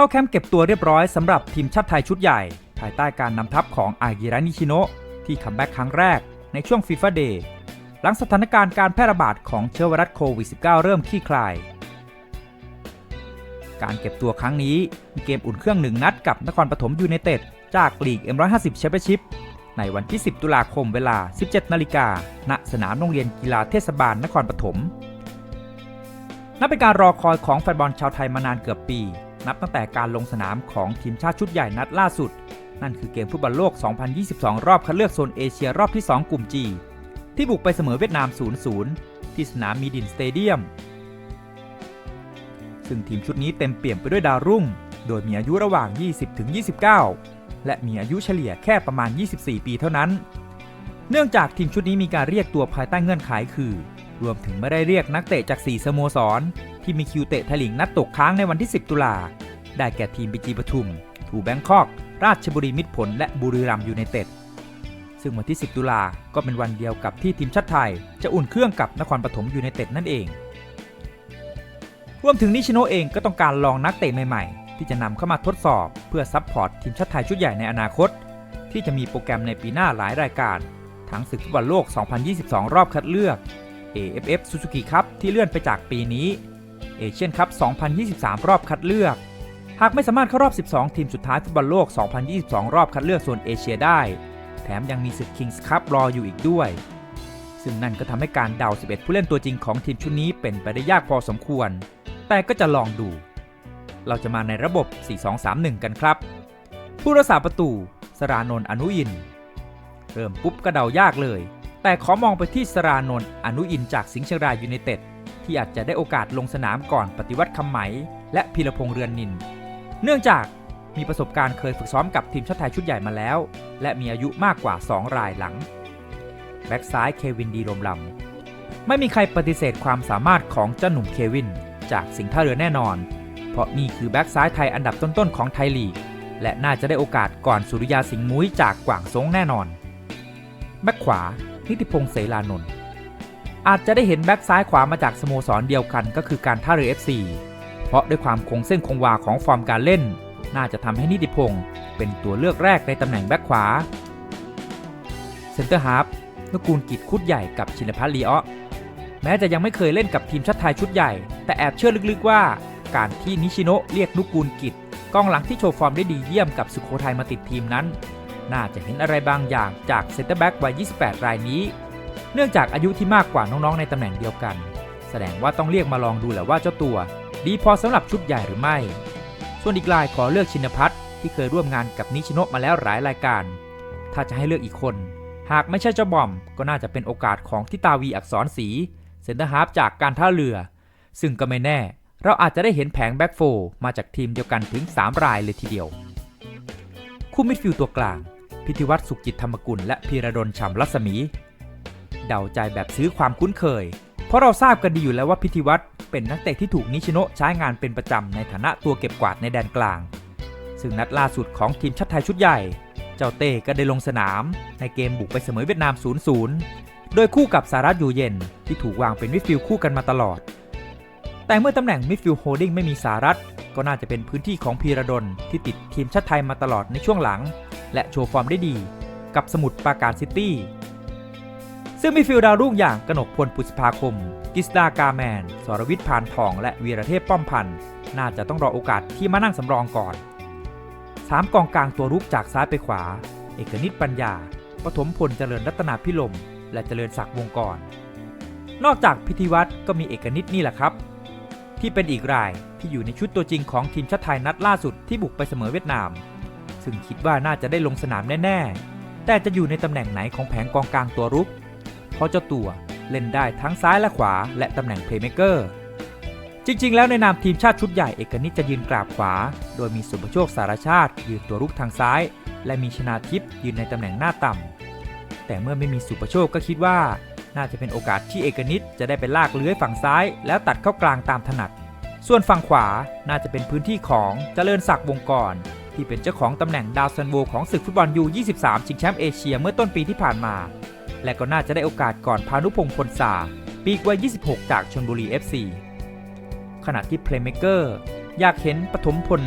เข้าแคมป์เก็บตัวเรียบร้อยสำหรับทีมชาติไทยชุดใหญ่ ภายใต้การนำทัพของอากิระนิชิโนะที่คัมแบ็กครั้งแรกในช่วงฟีฟ่าเดย์หลังสถานการณ์การแพร่ระบาดของเชื้อไวรัสโควิด -19 เริ่มคลี่คลาย การเก็บตัวครั้งนี้มีเกมอุ่นเครื่องหนึ่งนัดกับนครปฐมยูไนเต็ดจากลีก M150 แชมเปี้ยนชิพในวันที่ 10 ตุลาคมเวลา 17 นาฬิกา ณ สนามโรงเรียนกีฬาเทศบาลนครปฐม นับเป็นการรอคอยของแฟนบอลชาวไทยมานานเกือบปี นับตั้งแต่การลงสนามของทีมชาติชุดใหญ่นัดล่าสุด นั่นคือเกมฟุตบอลโลก 2022 รอบคัดเลือกโซนเอเชียรอบที่ 2 กลุ่ม G ที่บุกไปเสมอเวียดนาม 0-0 ที่สนามมีดินสเตเดียม ซึ่งทีมชุดนี้เต็มเปี่ยมไปด้วยดาวรุ่ง โดยมีอายุระหว่าง 20-29 และมีอายุเฉลี่ยแค่ประมาณ 24 ปีเท่านั้น เนื่องจากทีมชุดนี้มีการเรียกตัวภายใต้เงื่อนไขคือ รวมถึงไม่ได้เรียกนักเตะจาก 4 สโมสร ที่มีคิวเตะไทยลีกนัดตกค้างในวันที่ 10 ตุลา ได้แก่ทีมบีจีปทุม ถูแบงคอก ราชบุรีมิตรผล และบุรีรัมยูไนเต็ด ซึ่งวันที่ 10 ตุลาก็เป็นวันเดียวกับที่ทีมชาติไทย จะอุ่นเครื่องกับนครปฐมยูไนเต็ดนั่นเอง รวมถึงนิชโนเองก็ต้องการลองนักเตะใหม่ๆ ที่จะนำเข้ามาทดสอบ เพื่อซัพพอร์ตทีมชาติไทยชุดใหญ่ในอนาคต ที่จะมีโปรแกรมในปีหน้าหลายรายการ ทั้งศึกฟุตบอลโลก 2022 รอบคัดเลือก AFF Suzuki Cup ที่เลื่อนไปจากปีนี้ เอเชียนคัพ 2023 รอบคัดเลือก หากไม่สามารถเข้ารอบ 12 ทีมสุดท้ายฟุตบอลโลก 2022 รอบคัดเลือกโซนเอเชียได้ แถมยังมีศึก Kings Cup รออยู่อีกด้วย ซึ่งนั่นก็ทำให้การเดา 11 ผู้เล่นตัวจริงของทีมชุดนี้เป็นไปได้ยากพอสมควร แต่ก็จะลองดู เราจะมาในระบบ 4-2-3-1 กันครับ ผู้รักษาประตู สรานนท์อนุอิน เริ่มปุ๊บก็เดายากเลย แต่ขอมองไปที่สรานนท์อนุอินจากสิงห์เชียงรายยูไนเต็ด ที่อาจจะได้โอกาสลงสนามก่อนปฏิวัติคำไหม และพีรพงษ์เรือนนิน เนื่องจากมีประสบการณ์เคยฝึกซ้อมกับทีมชาติไทยชุดใหญ่มาแล้ว และมีอายุมากกว่า 2 รายหลัง แบ็กซ้ายเควินดีรมลำ ไม่มีใครปฏิเสธความสามารถของเจ้าหนุ่มเควิน จากสิงห์ท่าเรือแน่นอน เพราะนี่คือแบ็กซ้ายไทยอันดับต้นๆของไทยลีก และน่าจะได้โอกาสก่อนสุริยาสิงห์มุ้ยจากกว่างซงแน่นอน แบ็กขวานิติพงษ์เสรานนท์ อาจจะได้เห็นแบ็กซ้ายขวามาจากสโมสรเดียวกันก็คือการท่าเรือ FC เพราะด้วยความคงเส้นคงวาของฟอร์มการเล่น น่าจะทำให้นิติพงษ์เป็นตัวเลือกแรกในตำแหน่งแบ็กขวาเซนเตอร์ฮาร์ฟนกูลกิจคุดใหญ่กับชินพัฒน์ลีออแม้จะยังไม่เคยเล่นกับทีมชาติไทยชุดใหญ่ แต่แอบเชื่อลึกๆว่า การที่นิชิโนะเรียกนุกูลกิจกองหลังที่โชว์ฟอร์มได้ดีเยี่ยมกับสุโขทัยมาติดทีมนั้น น่าจะเห็นอะไรบางอย่างจากเซนเตอร์แบ็กวัย 28 รายนี้ เนื่องจากอายุที่มากกว่าน้องๆในตำแหน่งเดียวกัน แสดงว่าต้องเรียกมาลองดูแหละว่าเจ้าตัว ดีพอสำหรับชุดใหญ่หรือไม่ ส่วนอีกรายขอเลือกชินพัฒน์ที่เคยร่วมงานกับนิชโนมาแล้วหลายรายการ ถ้าจะให้เลือกอีกคน หากไม่ใช่เจ้าบอม ก็น่าจะเป็นโอกาสของทิตาวีอักษรศรีเซนเตอร์ฮาร์ฟจากการท่าเรือ ซึ่งก็ไม่แน่ เราอาจจะได้เห็นแผงแบ็กโฟมาจากทีมเดียวกันถึง 3 รายเลยทีเดียว คู่มิดฟิลด์ตัวกลาง พิธีวัตรสุขจิตธรรมกุลและพีระดลฉ่ำรัศมี เดาใจแบบซื้อความคุ้นเคย เพราะเราทราบกันดีอยู่แล้วว่าพิธีวัตรเป็นนักเตะที่ถูกนิชิโนะใช้งานเป็นประจำในฐานะตัวเก็บกวาดในแดนกลาง ซึ่งนัดล่าสุดของทีมชาติไทยชุดใหญ่ เจ้าเต้ก็ได้ลงสนาม ในเกมบุกไปเสมอเวียดนาม 0-0 โดยคู่กับสารัตอยู่เย็นที่ถูกวางเป็นมิดฟิลด์คู่กันมาตลอด แต่เมื่อตำแหน่งมิดฟิลด์โฮลดิ้งไม่มีสารัตก็น่าจะเป็นพื้นที่ของพีระดลที่ติดทีมชาติไทยมาตลอดในช่วงหลัง และโชว์ฟอร์มได้ดี กับสมุทรปราการซิตี้ ซึ่งมีฟิลด์ดาวรุ่งอย่างกนกพลปุษภาคม กิสดากาแมน สรวิทย์พานทองและวีรเทพป้อมพันธ์น่าจะต้องรอโอกาสที่มานั่งสำรองก่อนสามกองกลางตัวรุกจากซ้ายไปขวา เอกนิตปัญญาปฐมพลเจริญรัตนาพิลม และเจริญศักดิ์วงกรนอกจากพิธีวัตรก็มีเอกนิตนี่แหละครับ ที่เป็นอีกรายที่อยู่ในชุดตัวจริงของทีมชาติไทยนัดล่าสุดที่บุกไปเสมอเวียดนาม ซึ่งคิดว่าน่าจะได้ลงสนามแน่ ๆ แต่จะอยู่ในตำแหน่งไหนของแผงกองกลางตัวรุก เพราะเจ้าตัวเล่นได้ทั้งซ้ายและขวาและตำแหน่งเพลย์เมเกอร์จริง ๆ แล้วในนามทีมชาติชุดใหญ่เอกนิตจะยืนกราบขวา โดยมีสุภโชคสารชาติ ยืนตัวรุกทางซ้าย และมีชนาทิพย์ยืนในตำแหน่งหน้าต่ำแต่เมื่อไม่มีสุภโชคก็คิดว่า น่าจะเป็นโอกาสที่เอกนิตจะได้ไปลากเลื้อยฝั่งซ้าย แล้วตัดเข้ากลางตามถนัด ส่วนฝั่งขวาน่าจะเป็นพื้นที่ของเจริญศักดิ์วงกรที่เป็นเจ้าของตำแหน่งดาวซันโวของศึกฟุตบอลยู23ชิงแชมป์เอเชียเมื่อต้นปีที่ผ่านมา และก็น่าจะได้โอกาสก่อนพานุพงศ์พลสาปีกวัย 26 จากชนบุรี FC ขณะที่เพลย์เมเกอร์อยากเห็นปฐมพล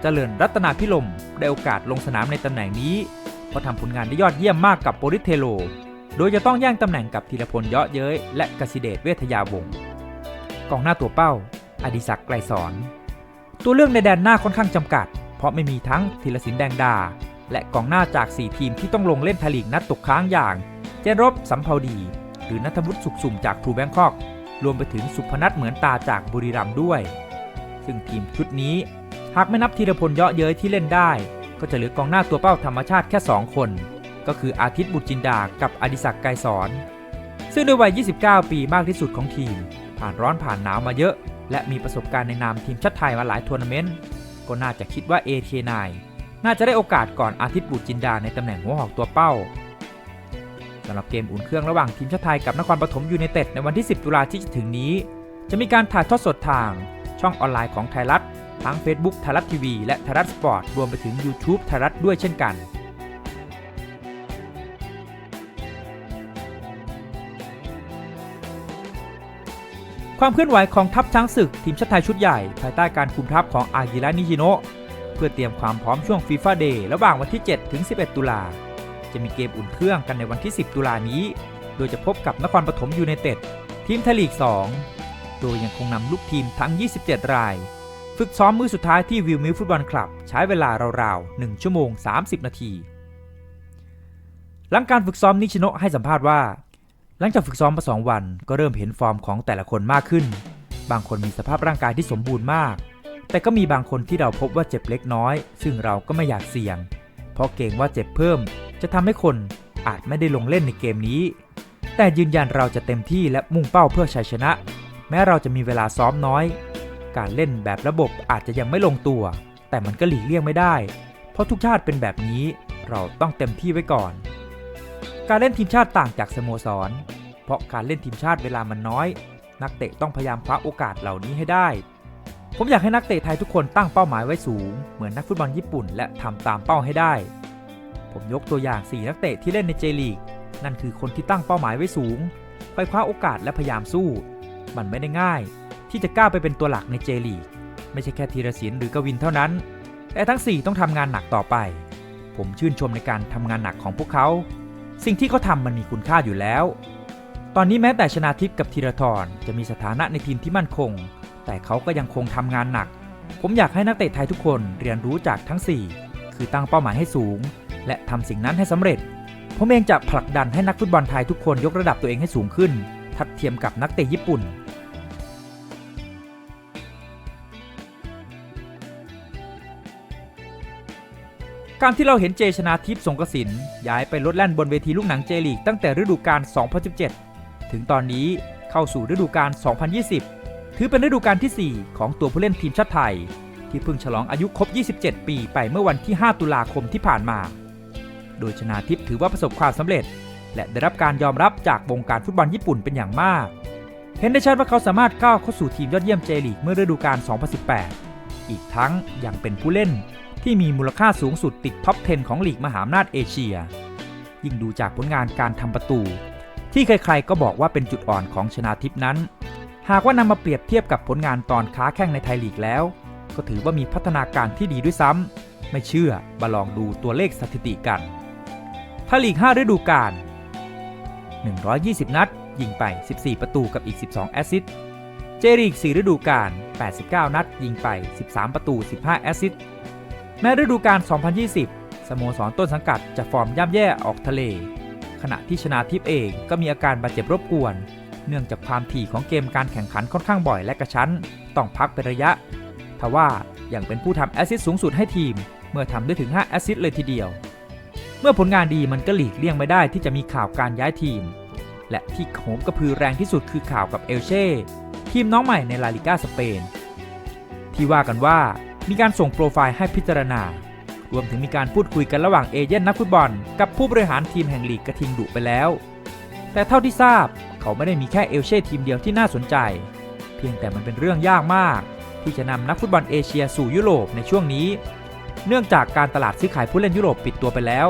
เจริญรัตนาพิลมได้โอกาสลงสนามในตำแหน่งนี้ เพราะทำผลงานได้ยอดเยี่ยมมากกับโปริเทโล โดยจะต้องแย่งตำแหน่งกับธีรพลเยาะเย้ยและกสิเดชเวทยาวงศ์กองหน้าตัวเป้า อดิศักดิ์ไกรสอน ตัวเลือกในแดนหน้าค่อนข้างจำกัด เพราะไม่มีทั้งธีรศิลป์แดงดา และกองหน้าจาก 4 ทีมที่ต้องลงเล่นไทยลีกนัดตกค้างอย่าง เจนรบสัมภาวดี หรือนัทวุฒิสุขสุ่มจากทรูแบงคอก รวมไปถึงสุพนัทเหมือนตาจากบุรีรัมย์ด้วย ซึ่งทีมชุดนี้ หากไม่นับธีรพลเยาะเย้ยที่เล่นได้ ก็จะเหลือกองหน้าตัวเป้าธรรมชาติแค่ 2 คน ก็คืออาทิตย์บุตรจินดา กับอดิศักดิ์ไกรสอน ซึ่งด้วยวัย 29 ปีมากที่สุดของทีม ผ่านร้อนผ่านหนาวมาเยอะ และมีประสบการณ์ในนามทีมชาติไทยมาหลายทัวร์นาเมนต์ก็น่าจะคิดว่า AK9 น่าจะได้โอกาสก่อนอาทิตย์บุตรจินดาในตำแหน่งหัวหอกตัวเป้าำหรับเกมอุ่นเครื่องระหว่างทีมชาติไทยกับนครปฐมยูไนเต็ดในวันที่ 10 ตุลาที่จะถึงนี้ จะมีการถ่ายทอดสดทาง ช่องออนไลน์ของไทยรัฐทั้ง Facebook ไทยรัฐทีวีและไทยรัฐสปอร์ตรวมไปถึง YouTube ไทยรัฐด้วยเช่นกันความเคลื่อนไหวของทัพช้างศึกทีมชาติไทยชุดใหญ่ ภายใต้การคุมทัพของอากิระนิชิโนะเพื่อเตรียมความพร้อมช่วงฟีฟ่าเดย์ระหว่างวันที่ 7 ถึง 11 ตุลา จะมีเกมอุ่นเครื่องกันในวันที่ 10 ตุลานี้ โดยจะพบกับนครปฐมยูไนเต็ดทีมไทยลีก 2 โดยยังคงนำลูกทีมทั้ง 27 ราย ฝึกซ้อมมือสุดท้ายที่วิวมิลฟุตบอลคลับ ใช้เวลาราวๆ 1 ชั่วโมง 30 นาที หลังการฝึกซ้อมนิชิโนะให้สัมภาษณ์ว่า หลังจากฝึกซ้อมมาสองวัน ก็เริ่มเห็นฟอร์มของแต่ละคนมากขึ้น บางคนมีสภาพร่างกายที่สมบูรณ์มาก แต่ก็มีบางคนที่เราพบว่าเจ็บเล็กน้อย ซึ่งเราก็ไม่อยากเสี่ยง เพราะเกรงว่าเจ็บเพิ่ม จะทำให้คนอาจไม่ได้ลงเล่นในเกมนี้ แต่ยืนยันเราจะเต็มที่และมุ่งเป้าเพื่อชัยชนะ แม้เราจะมีเวลาซ้อมน้อย การเล่นแบบระบบอาจจะยังไม่ลงตัว แต่มันก็หลีกเลี่ยงไม่ได้ เพราะทุกชาติเป็นแบบนี้เราต้องเต็มที่ไว้ก่อน การเล่นทีมชาติต่างจากสโมสร เพราะการเล่นทีมชาติเวลามันน้อย นักเตะต้องพยายามคว้าโอกาสเหล่านี้ให้ได้ ผมอยากให้นักเตะไทยทุกคนตั้งเป้าหมายไว้สูง เหมือนนักฟุตบอลญี่ปุ่น และทำตามเป้าให้ได้ ผมยกตัวอย่าง 4 นักเตะที่เล่นในเจลีก นั่นคือคนที่ตั้งเป้าหมายไว้สูง ไปคว้าโอกาสและพยายามสู้ มันไม่ได้ง่าย ที่จะก้าวไปเป็นตัวหลักในเจลีก ไม่ใช่แค่ธีรศิลป์หรือกวินเท่านั้น แต่ทั้ง 4 ต้องทำงานหนักต่อไป ผมชื่นชมในการทำงานหนักของพวกเขา สิ่งที่เขาทำมันมีคุณค่าอยู่แล้ว ตอนนี้แม้แต่ชนาทิพย์กับธีรทรจะมีสถานะในทีมที่มั่นคง แต่เขาก็ยังคงทำงานหนัก ผมอยากให้นักเตะไทยทุกคนเรียนรู้จากทั้ง 4 คือตั้งเป้าหมายให้สูง และทำสิ่งนั้นให้สำเร็จ ผมเองจะผลักดันให้นักฟุตบอลไทยทุกคนยกระดับตัวเองให้สูงขึ้น ทัดเทียมกับนักเตะญี่ปุ่น การที่เราเห็นเจชนาทิพย์สงกสินย้ายไปลดแล่นบนเวทีลูกหนังเจลีกตั้งแต่ฤดูกาล 2017 ถึงตอนนี้เข้าสู่ฤดูกาล 2020 ถือเป็นฤดูกาลที่ 4 ของตัวผู้เล่นทีมชาติไทยที่เพิ่งฉลองอายุครบ 27 ปีไปเมื่อวันที่ 5 ตุลาคมที่ผ่านมา โดยชนาทิพย์ถือว่าประสบความสำเร็จ และได้รับการยอมรับจากวงการฟุตบอลญี่ปุ่นเป็นอย่างมาก เห็นได้ชัดว่าเขาสามารถก้าวเข้าสู่ทีมยอดเยี่ยมเจลีกเมื่อฤดูกาล 2018 อีกทั้งยังเป็นผู้เล่นที่มีมูลค่าสูงสุดติดท็อป 10 ของลีกมหาอำนาจเอเชีย ยิ่งดูจากผลงานการทำประตู ที่ใครๆก็บอกว่าเป็นจุดอ่อนของชนาทิพนั้น หากว่านำมาเปรียบเทียบกับผลงานตอนค้าแข่งในไทยลีกแล้ว ก็ถือว่ามีพัฒนาการที่ดีด้วยซ้ำไม่เชื่อมาลองดูตัวเลขสถิติกัน ไทยลีก 5 ฤดูกาล 120 นัด ยิงไป 14 ประตูกับอีก 12 แอสซิสต์ เจลีก 4 ฤดูกาล 89 นัด ยิงไป 13 ประตู 15 แอสซิสต์ แม้ฤดูกาล 2020 สโมสรต้นสังกัดจะฟอร์มย่ำแย่ออกทะเล ขณะที่ชนาทิพย์เองก็มีอาการบาดเจ็บรบกวน เนื่องจากความถี่ของเกมการแข่งขันค่อนข้างบ่อยและกระชั้น ต้องพักเป็นระยะ ทว่ายังเป็นผู้ทำแอสซิสต์สูงสุดให้ทีม เมื่อทำได้ถึง 5 แอสซิสต์เลยทีเดียว เมื่อผลงานดีมันก็หลีกเลี่ยงไม่ได้ที่จะมีข่าวการย้ายทีม และที่โหมกระพือแรงที่สุดคือข่าวกับเอลเช่ทีมน้องใหม่ในลาลิก้าสเปน ที่ว่ากันว่ามีการส่งโปรไฟล์ให้พิจารณา รวมถึงมีการพูดคุยกันระหว่างเอเย่นนักฟุตบอล กับผู้บริหารทีมแห่งลีกกระทิงดุไปแล้ว แต่เท่าที่ทราบเขาไม่ได้มีแค่เอลเช่ทีมเดียวที่น่าสนใจ เพียงแต่มันเป็นเรื่องยากมาก ที่จะนำนักฟุตบอลเอเชียสู่ยุโรปในช่วงนี้ เนื่องจากการตลาดซื้อขายผู้เล่นยุโรปปิดตัวไปแล้ว